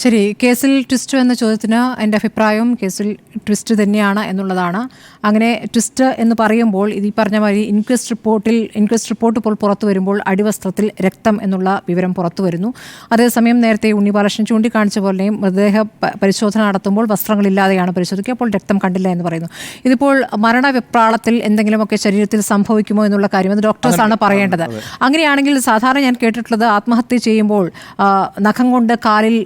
ശരി കേസിൽ ട്വിസ്റ്റ് എന്ന ചോദ്യത്തിന് എന്റെ അഭിപ്രായവും കേസിൽ ട്വിസ്റ്റ് തന്നെയാണ് എന്നുള്ളതാണ്. അങ്ങനെ ട്വിസ്റ്റ് എന്ന് പറയുമ്പോൾ ഇത് ഈ പറഞ്ഞ മാതിരി ഇൻക്വസ്റ്റ് റിപ്പോർട്ടിൽ ഇൻക്വസ്റ്റ് റിപ്പോർട്ട് ഇപ്പോൾ പുറത്തു വരുമ്പോൾ അടിവസ്ത്രത്തിൽ രക്തം എന്നുള്ള വിവരം പുറത്തു വരുന്നു. അതേസമയം നേരത്തെ ഉണ്ണിബാലകൃഷ്ണൻ ചൂണ്ടിക്കാണിച്ച പോലെയും മൃതദേഹ പരിശോധന നടത്തുമ്പോൾ വസ്ത്രങ്ങളില്ലാതെയാണ് പരിശോധിക്കുക. അപ്പോൾ രക്തം കണ്ടില്ല എന്ന് പറയുന്നു. ഇതിപ്പോൾ മരണവിപ്രാളത്തിൽ എന്തെങ്കിലുമൊക്കെ ശരീരത്തിൽ സംഭവിക്കുമോ എന്നുള്ള കാര്യം അത് ഡോക്ടേഴ്സാണ് പറയേണ്ടത്. അങ്ങനെയാണെങ്കിൽ സാധാരണ ഞാൻ കേട്ടിട്ടുള്ളത് ആത്മഹത്യ ചെയ്യുമ്പോൾ നഖം കൊണ്ട് കാലിൽ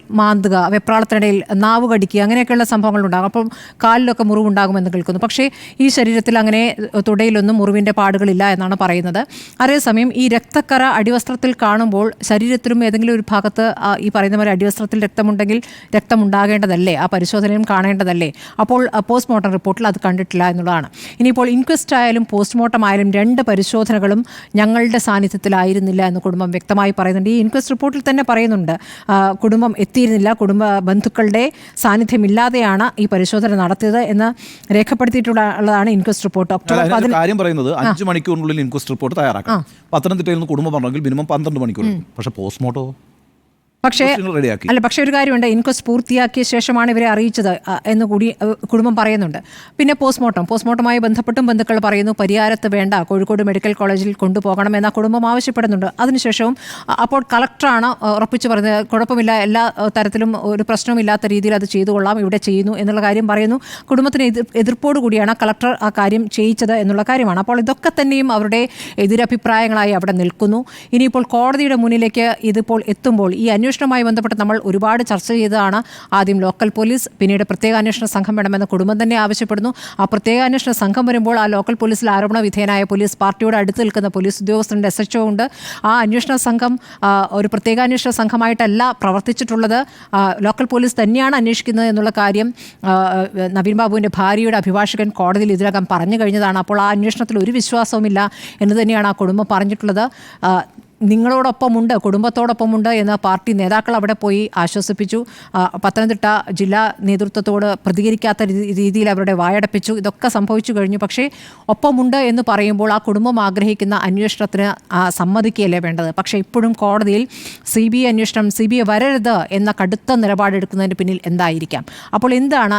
മാന്തുക വെപ്രാളത്തിനിടയിൽ നാവ് കടിക്കുക അങ്ങനെയൊക്കെയുള്ള സംഭവങ്ങൾ ഉണ്ടാകും അപ്പം കാലിലൊക്കെ മുറിവുണ്ടാകുമെന്ന് കേൾക്കുന്നു. പക്ഷേ ഈ ശരീരത്തിൽ അങ്ങനെ തുടയിലൊന്നും മുറിവിന്റെ പാടുകളില്ല എന്നാണ് പറയുന്നത്. അതേസമയം ഈ രക്തക്കറ അടിവസ്ത്രത്തിൽ കാണുമ്പോൾ ശരീരത്തിലും ഏതെങ്കിലും ഒരു ഭാഗത്ത് ഈ പറയുന്ന പോലെ അടിവസ്ത്രത്തിൽ രക്തമുണ്ടെങ്കിൽ രക്തമുണ്ടാകേണ്ടതല്ലേ? ആ പരിശോധനയും കാണേണ്ടതല്ലേ? അപ്പോൾ പോസ്റ്റ്മോർട്ടം റിപ്പോർട്ടിൽ അത് കണ്ടിട്ടില്ല എന്നുള്ളതാണ്. ഇനിയിപ്പോൾ ഇൻക്വസ്റ്റ് ആയാലും പോസ്റ്റ്മോർട്ടം ആയാലും രണ്ട് പരിശോധനകളും ഞങ്ങളുടെ സാന്നിധ്യത്തിലായിരുന്നില്ല എന്ന് കുടുംബം വ്യക്തമായി പറയുന്നുണ്ട്. ഈ ഇൻക്വസ്റ്റ് റിപ്പോർട്ടിൽ തന്നെ പറയുന്നുണ്ട്. കുടുംബം എത്തിയിരുന്നില്ല കുടുംബ ബന്ധുക്കളുടെ സാന്നിധ്യമില്ലാതെയാണ് ഈ പരിശോധന നടത്തിയത് എന്ന് രേഖപ്പെടുത്തിയിട്ടുള്ളതാണ് ഇൻക്വസ്റ്റ് റിപ്പോർട്ട്. ഒക്ടോബർ കാര്യം പറയുന്നത് അഞ്ച് മണിക്കൂറിനുള്ളിൽ ഇൻക്വസ്റ്റ് റിപ്പോർട്ട് തയ്യാറാക്കാം പത്തനംതിട്ടയിൽ നിന്ന് കുടുംബം പറഞ്ഞെങ്കിൽ മിനിമം പന്ത്രണ്ട് മണിക്കൂർ. പക്ഷേ പോസ്റ്റ്മോർട്ടോ? പക്ഷേ അല്ല പക്ഷേ ഒരു കാര്യമുണ്ട്. ഇൻക്വസ്റ്റ് പൂർത്തിയാക്കിയ ശേഷമാണ് ഇവരെ അറിയിച്ചത് എന്ന് കൂടി കുടുംബം പറയുന്നുണ്ട്. പിന്നെ പോസ്റ്റ്മോർട്ടം. പോസ്റ്റ്മോർട്ടമായി ബന്ധപ്പെട്ടും ബന്ധുക്കൾ പറയുന്നു പരിഹാരത്ത് വേണ്ട കോഴിക്കോട് മെഡിക്കൽ കോളേജിൽ കൊണ്ടുപോകണം എന്ന കുടുംബം ആവശ്യപ്പെടുന്നുണ്ട്. അതിനുശേഷവും അപ്പോൾ കളക്ടറാണ് ഉറപ്പിച്ചു പറഞ്ഞത് കുഴപ്പമില്ല എല്ലാ തരത്തിലും ഒരു പ്രശ്നമില്ലാത്ത രീതിയിൽ അത് ചെയ്തു കൊള്ളാം ഇവിടെ ചെയ്യുന്നു എന്നുള്ള കാര്യം പറയുന്നു. കുടുംബത്തിന് എതിർ എതിർപ്പോടു കൂടിയാണ് കളക്ടർ ആ കാര്യം ചെയ്യിച്ചത് എന്നുള്ള കാര്യമാണ്. അപ്പോൾ ഇതൊക്കെ തന്നെയും അവരുടെ എതിരഭിപ്രായങ്ങളായി അവിടെ നിൽക്കുന്നു. ഇനിയിപ്പോൾ കോടതിയുടെ മുന്നിലേക്ക് ഇതിപ്പോൾ എത്തുമ്പോൾ ഈ അന്വേഷണവുമായി ബന്ധപ്പെട്ട് നമ്മൾ ഒരുപാട് ചർച്ച ചെയ്തതാണ് ആദ്യം ലോക്കൽ പോലീസ് പിന്നീട് പ്രത്യേക അന്വേഷണ സംഘം വേണമെന്ന് കുടുംബം തന്നെ ആവശ്യപ്പെടുന്നു. ആ പ്രത്യേക അന്വേഷണ സംഘം വരുമ്പോൾ ആ ലോക്കൽ പോലീസിൽ ആരോപണ വിധേയനായ പോലീസ് പാർട്ടിയോട് അടുത്ത് നിൽക്കുന്ന പോലീസ് ഉദ്യോഗസ്ഥരുടെ എസ് എച്ച് ഉണ്ട്. ആ അന്വേഷണ സംഘം ഒരു പ്രത്യേക അന്വേഷണ സംഘമായിട്ടല്ല പ്രവർത്തിച്ചിട്ടുള്ളത്. ലോക്കൽ പോലീസ് തന്നെയാണ് അന്വേഷിക്കുന്നത് എന്നുള്ള കാര്യം നവീൻ ബാബുവിന്റെ ഭാര്യയുടെ അഭിഭാഷകൻ കോടതിയിൽ ഇതിനകം പറഞ്ഞു കഴിഞ്ഞതാണ്. അപ്പോൾ ആ അന്വേഷണത്തിൽ ഒരു വിശ്വാസവുമില്ല എന്ന് തന്നെയാണ് ആ കുടുംബം പറഞ്ഞിട്ടുള്ളത്. നിങ്ങളോടൊപ്പമുണ്ട് കുടുംബത്തോടൊപ്പമുണ്ട് എന്ന് പാർട്ടി നേതാക്കൾ അവിടെ പോയി ആശ്വസിപ്പിച്ചു. പത്തനംതിട്ട ജില്ലാ നേതൃത്വത്തോട് പ്രതികരിക്കാത്ത രീതിയിൽ അവരുടെ വായടപ്പിച്ചു. ഇതൊക്കെ സംഭവിച്ചു കഴിഞ്ഞു. പക്ഷേ ഒപ്പമുണ്ട് എന്ന് പറയുമ്പോൾ ആ കുടുംബം ആഗ്രഹിക്കുന്ന അന്വേഷണത്തിന് സമ്മതിക്കുകയല്ലേ വേണ്ടത്? പക്ഷേ ഇപ്പോഴും കോടതിയിൽ സി ബി ഐ അന്വേഷണം സി ബി ഐ വരരുത് എന്ന കടുത്ത നിലപാടെടുക്കുന്നതിന് പിന്നിൽ എന്തായിരിക്കാം? അപ്പോൾ എന്താണ്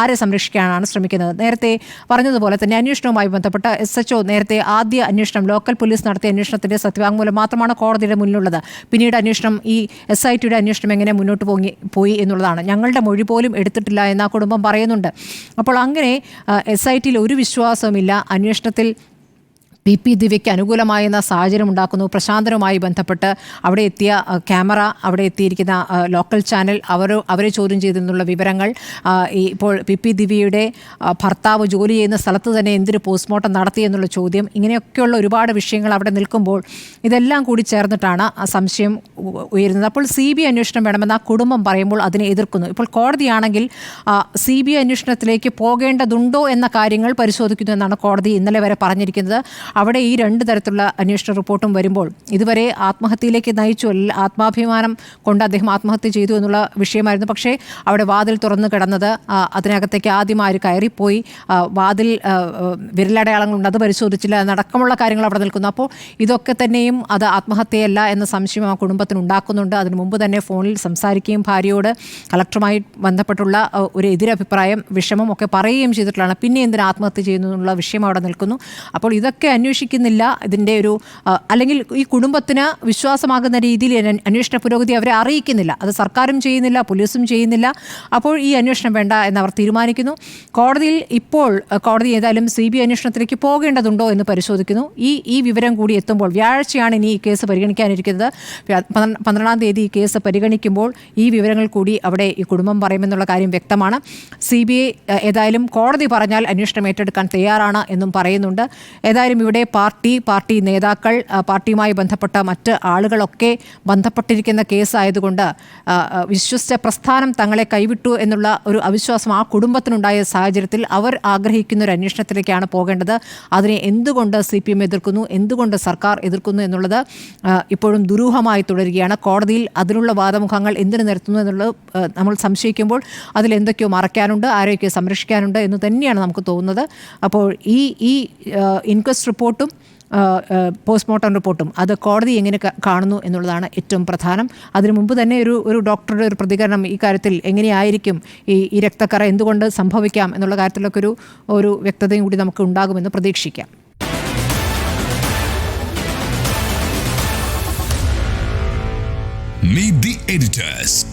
ആരെ സംരക്ഷിക്കാനാണ് ശ്രമിക്കുന്നത്? നേരത്തെ പറഞ്ഞതുപോലെ തന്നെ അന്വേഷണവുമായി ബന്ധപ്പെട്ട എസ് എച്ച് നേരത്തെ ആദ്യ അന്വേഷണം ലോക്കൽ പോലീസ് നടത്തിയ അന്വേഷണത്തിന്റെ സത്യവാങ്മൂലം മാത്രമാണ് കോടതിയുടെ മുന്നിലുള്ളത്. പിന്നീട് അന്വേഷണം ഈ എസ് ഐ ടിയുടെ അന്വേഷണം എങ്ങനെ മുന്നോട്ട് പോയി പോയി എന്നുള്ളതാണ്. ഞങ്ങളുടെ മൊഴി പോലും എടുത്തിട്ടില്ല എന്ന് ആ കുടുംബം പറയുന്നുണ്ട്. അപ്പോൾ അങ്ങനെ എസ് ഐ ടിയിൽ ഒരു വിശ്വാസവുമില്ല. അന്വേഷണത്തിൽ പി പി ദിവ്യയ്ക്ക് അനുകൂലമായെന്ന സാഹചര്യം ഉണ്ടാക്കുന്നു. പ്രശാന്തനുമായി ബന്ധപ്പെട്ട് അവിടെ എത്തിയ ക്യാമറ അവിടെ എത്തിയിരിക്കുന്ന ലോക്കൽ ചാനൽ അവർ അവരെ ചോദ്യം ചെയ്തെന്നുള്ള വിവരങ്ങൾ ഇപ്പോൾ പി പി ദിവ്യയുടെ ഭർത്താവ് ജോലി ചെയ്യുന്ന സ്ഥലത്ത് തന്നെ എന്തൊരു പോസ്റ്റ്മോർട്ടം നടത്തി എന്നുള്ള ചോദ്യം ഇങ്ങനെയൊക്കെയുള്ള ഒരുപാട് വിഷയങ്ങൾ അവിടെ നിൽക്കുമ്പോൾ ഇതെല്ലാം കൂടി ചേർന്നിട്ടാണ് ആ സംശയം ഉയരുന്നത്. അപ്പോൾ സി ബി അന്വേഷണം വേണമെന്ന് ആ കുടുംബം പറയുമ്പോൾ അതിനെ എതിർക്കുന്നു. ഇപ്പോൾ കോടതിയാണെങ്കിൽ സി ബി അന്വേഷണത്തിലേക്ക് പോകേണ്ടതുണ്ടോ എന്ന കാര്യങ്ങൾ പരിശോധിക്കുന്നു എന്നാണ് കോടതി ഇന്നലെ വരെ പറഞ്ഞിരിക്കുന്നത്. അവിടെ ഈ രണ്ട് തരത്തിലുള്ള അന്വേഷണ റിപ്പോർട്ടും വരുമ്പോൾ ഇതുവരെ ആത്മഹത്യയിലേക്ക് നയിച്ചു ആത്മാഭിമാനം കൊണ്ട് അദ്ദേഹം ആത്മഹത്യ ചെയ്തു എന്നുള്ള വിഷയമായിരുന്നു. പക്ഷേ അവിടെ വാതിൽ തുറന്നു കിടന്നത് അതിനകത്തേക്ക് ആദ്യം ആര് കയറിപ്പോയി വാതിൽ വിരലടയാളങ്ങളുണ്ട് അത് പരിശോധിച്ചില്ല എന്നടക്കമുള്ള കാര്യങ്ങൾ അവിടെ നിൽക്കുന്നു. അപ്പോൾ ഇതൊക്കെ തന്നെയും അത് ആത്മഹത്യയല്ല എന്ന സംശയം ആ കുടുംബത്തിന് ഉണ്ടാക്കുന്നുണ്ട്. അതിനു മുമ്പ് തന്നെ ഫോണിൽ സംസാരിക്കുകയും ഭാര്യയോട് കളക്ടറുമായി ബന്ധപ്പെട്ടുള്ള ഒരു എതിരഭിപ്രായം വിഷമം ഒക്കെ പറയുകയും ചെയ്തിട്ടുള്ളതാണ്. പിന്നെ എന്തിനാ ആത്മഹത്യ ചെയ്യുന്നു എന്നുള്ള വിഷയം അവിടെ നിൽക്കുന്നു. അപ്പോൾ ഇതൊക്കെ അന്വേഷിക്കുന്നില്ല. ഇതിന്റെ ഒരു അല്ലെങ്കിൽ ഈ കുടുംബത്തിന് വിശ്വാസമാകുന്ന രീതിയിൽ അന്വേ- അന്വേഷണ പുരോഗതി അവരെ അറിയിക്കുന്നില്ല. അത് സർക്കാരും ചെയ്യുന്നില്ല പോലീസും ചെയ്യുന്നില്ല. അപ്പോൾ ഈ അന്വേഷണം വേണ്ട എന്നവർ തീരുമാനിക്കുന്നു. കോടതിയിൽ ഇപ്പോൾ കോടതി ഏതായാലും സി ബി അന്വേഷണത്തിലേക്ക് പോകേണ്ടതുണ്ടോ എന്ന് പരിശോധിക്കുന്നു. ഈ ഈ വിവരം കൂടി എത്തുമ്പോൾ വ്യാഴാഴ്ചയാണ് ഇനി ഈ കേസ് പരിഗണിക്കാനിരിക്കുന്നത്. പന്ത്രണ്ടാം തീയതി ഈ കേസ് പരിഗണിക്കുമ്പോൾ ഈ വിവരങ്ങൾ കൂടി അവിടെ ഈ കുടുംബം പറയുമെന്നുള്ള കാര്യം വ്യക്തമാണ്. സി ബി ഐ ഏതായാലും കോടതി പറഞ്ഞാൽ അന്വേഷണം ഏറ്റെടുക്കാൻ തയ്യാറാണ് എന്നും പറയുന്നുണ്ട്. ഏതായാലും ഇവിടെ പാർട്ടി പാർട്ടി നേതാക്കൾ പാർട്ടിയുമായി ബന്ധപ്പെട്ട മറ്റ് ആളുകളൊക്കെ ബന്ധപ്പെട്ടിരിക്കുന്ന കേസായതുകൊണ്ട് വിശ്വസിച്ച പ്രസ്ഥാനം തങ്ങളെ കൈവിട്ടു എന്നുള്ള ഒരു അവിശ്വാസം ആ കുടുംബത്തിനുണ്ടായ സാഹചര്യത്തിൽ അവർ ആഗ്രഹിക്കുന്ന ഒരു അന്വേഷണത്തിലേക്കാണ് പോകേണ്ടത്. അതിനെ എന്തുകൊണ്ട് സി പി എം എതിർക്കുന്നു എന്തുകൊണ്ട് സർക്കാർ എതിർക്കുന്നു എന്നുള്ളത് ഇപ്പോഴും ദുരൂഹമായി തുടരുകയാണ്. കോടതിയിൽ അതിനുള്ള വാദമുഖങ്ങൾ എന്തിനു നിരത്തുന്നു എന്നുള്ളത് നമ്മൾ സംശയിക്കുമ്പോൾ അതിൽ എന്തൊക്കെയോ മറയ്ക്കാനുണ്ട് ആരെയൊക്കെയോ സംരക്ഷിക്കാനുണ്ട് എന്ന് തന്നെയാണ് നമുക്ക് തോന്നുന്നത്. അപ്പോൾ ഈ ഈ ഇൻക്വസ്റ്റ് റിപ്പോർട്ടും ആ, പോസ്റ്റ്മോർട്ടം റിപ്പോർട്ടും. അത് കോടതി എങ്ങനെ കാണുന്നു എന്നുള്ളതാണ് ഏറ്റവും പ്രധാനം. അതിനു മുമ്പ് തന്നെ ഒരു ഒരു ഡോക്ടറുടെ ഒരു പ്രതികരണം ഈ കാര്യത്തിൽ എങ്ങനെയായിരിക്കും ഈ ഈ രക്തക്കറ എന്തുകൊണ്ട് സംഭവിക്കാം എന്നുള്ള കാര്യത്തിലൊക്കെ ഒരു ഒരു വ്യക്തതയും കൂടി നമുക്ക് ഉണ്ടാകുമെന്ന് പ്രതീക്ഷിക്കാം. Meet the editors.